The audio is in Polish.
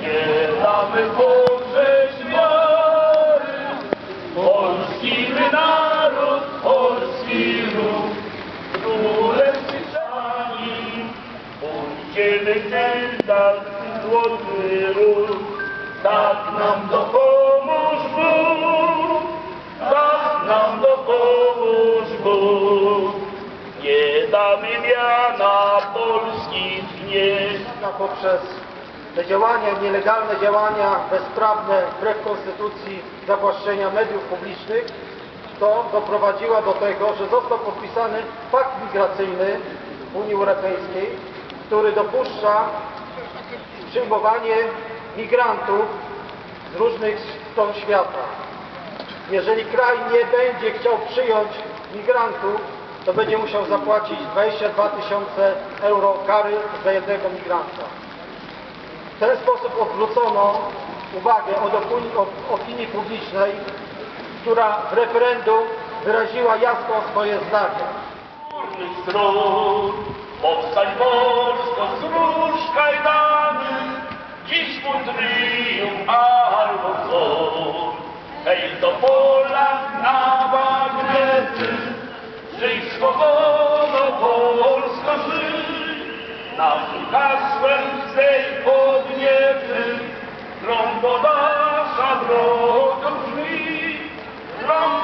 Nie damy pogrzeć wiary. Polski naród, polski lud, królewski czanin, pójdziemy ten dal, złoty ród, tak nam dopomóż Bóg, tak nam dopomóż Bóg. Nie damy miana polskich nie poprzez te działania, nielegalne działania, bezprawne, wbrew konstytucji, zawłaszczenia mediów publicznych, to doprowadziła do tego, że został podpisany pakt migracyjny Unii Europejskiej, który dopuszcza przyjmowanie migrantów z różnych stron świata. Jeżeli kraj nie będzie chciał przyjąć migrantów, to będzie musiał zapłacić 22 tysiące euro kary za jednego migranta. W ten sposób odwrócono uwagę od opinii, od opinii publicznej, która w referendum wyraziła jasno swoje zdanie. Stron, powstań Polsko, zrusz kajdany, dziś mu triumf albo wzór. Hej, do pola na bagnety, żyj swobodo Polsko, żyj. Naszym hasłem broken free from